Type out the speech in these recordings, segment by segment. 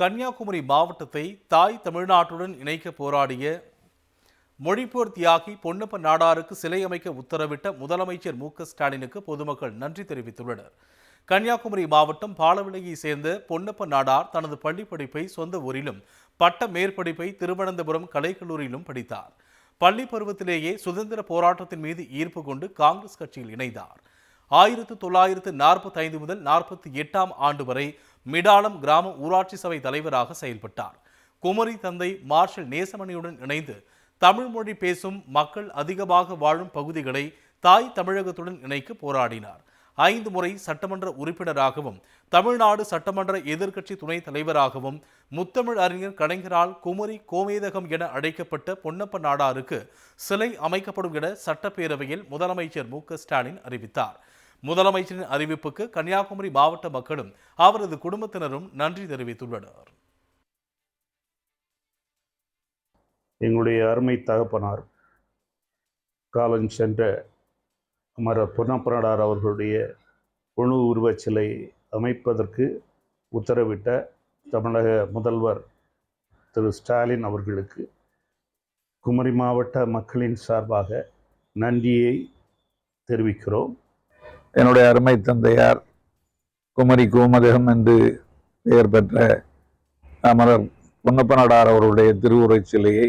கன்னியாகுமரி மாவட்டத்தை தாய் தமிழ்நாட்டுடன் இணைக்க போராடிய மொழிப்போர் தியாகி பொன்னப்ப நாடாருக்கு சிலை அமைக்க உத்தரவிட்ட முதலமைச்சர் மு க ஸ்டாலினுக்கு பொதுமக்கள் நன்றி தெரிவித்துள்ளனர். கன்னியாகுமரி மாவட்டம் பாலவிளையை சேர்ந்த பொன்னப்ப நாடார் தனது பள்ளி படிப்பை சொந்த ஊரிலும் பட்ட மேற்படிப்பை திருவனந்தபுரம் கலைக்கல்லூரியிலும் படித்தார். பள்ளி பருவத்திலேயே சுதந்திர போராட்டத்தின் மீது ஈர்ப்பு கொண்டு காங்கிரஸ் கட்சியில் இணைந்தார். ஆயிரத்து தொள்ளாயிரத்து நாற்பத்தைந்து முதல் நாற்பத்தி எட்டாம் ஆண்டு வரை மிடாலம் கிராம ஊராட்சி சபை தலைவராக செயல்பட்டார். குமரி தந்தை மார்ஷல் நேசமணியுடன் இணைந்து தமிழ் மொழி பேசும் மக்கள் அதிகமாக வாழும் பகுதிகளை தாய் தமிழகத்துடன் இணைக்க போராடினார். ஐந்து முறை சட்டமன்ற உறுப்பினராகவும் தமிழ்நாடு சட்டமன்ற எதிர்க்கட்சி துணைத் தலைவராகவும் முத்தமிழ் அறிஞர் கலைஞரால் குமரி கோமேதகம் என அழைக்கப்பட்ட பொன்னப்ப நாடாருக்கு சிலை அமைக்கப்படும் என சட்டப்பேரவையில் முதலமைச்சர் மு க ஸ்டாலின் அறிவித்தார். முதலமைச்சரின் அறிவிப்புக்கு கன்னியாகுமரி மாவட்ட மக்களும் அவரது குடும்பத்தினரும் நன்றி தெரிவித்துள்ளனர். எங்களுடைய அருமை தகப்பனார் காலம் சென்ற அமரர் பொன்னப்பனாடார் அவர்களுடைய உணவு உருவச் சிலை அமைப்பதற்கு உத்தரவிட்ட தமிழக முதல்வர் திரு. ஸ்டாலின் அவர்களுக்கு குமரி மாவட்ட மக்களின் சார்பாக நன்றியை தெரிவிக்கிறோம். என்னுடைய அருமை தந்தையார் குமரி கோமதகம் என்று பெயர் பெற்ற அமரர் பொன்னப்பனடார் அவருடைய திருவுரை சிலையை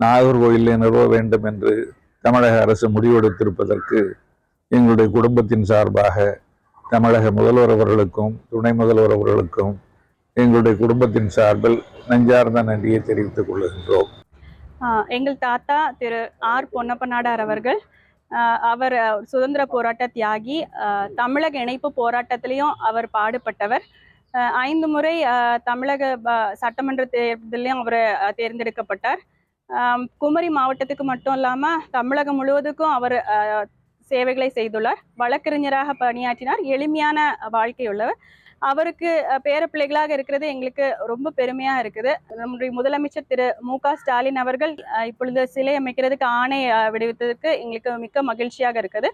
நாகர்கோயிலில் நிறுவ வேண்டும் என்று தமிழக அரசு முடிவெடுத்திருப்பதற்கு எங்களுடைய குடும்பத்தின் சார்பாக தமிழக முதல்வர் அவர்களுக்கும் துணை முதல்வர் அவர்களுக்கும் எங்களுடைய குடும்பத்தின் சார்பில் நெஞ்சார்ந்த நன்றியை தெரிவித்துக் கொள்கின்றோம். எங்கள் தாத்தா திரு ஆர் பொன்னப்பநாடார் அவர்கள் அவர் சுதந்திர போராட்ட தியாகி ஆஹ், தமிழக இணைப்பு போராட்டத்திலையும் அவர் பாடுபட்டவர். ஐந்து முறை ஆஹ், தமிழக சட்டமன்ற தேர்தலையும் அவர் தேர்ந்தெடுக்கப்பட்டார். குமரி மாவட்டத்துக்கு மட்டும் இல்லாமல் தமிழகம் முழுவதுக்கும் அவர் சேவைகளை செய்துள்ளார். வழக்கறிஞராக பணியாற்றினார். எளிமையான வாழ்க்கையுள்ளவர். அவருக்கு பேர பேரப்பிள்ளைகளாக இருக்கிறது எங்களுக்கு ரொம்ப பெருமையா இருக்குது. நம்முடைய முதலமைச்சர் திரு. மு. க. ஸ்டாலின் அவர்கள் இப்பொழுது சிலை அமைக்கிறதுக்கு ஆணை விடுவித்ததுக்கு விடுவித்ததற்கு எங்களுக்கு மிக்க மகிழ்ச்சியாக இருக்குது.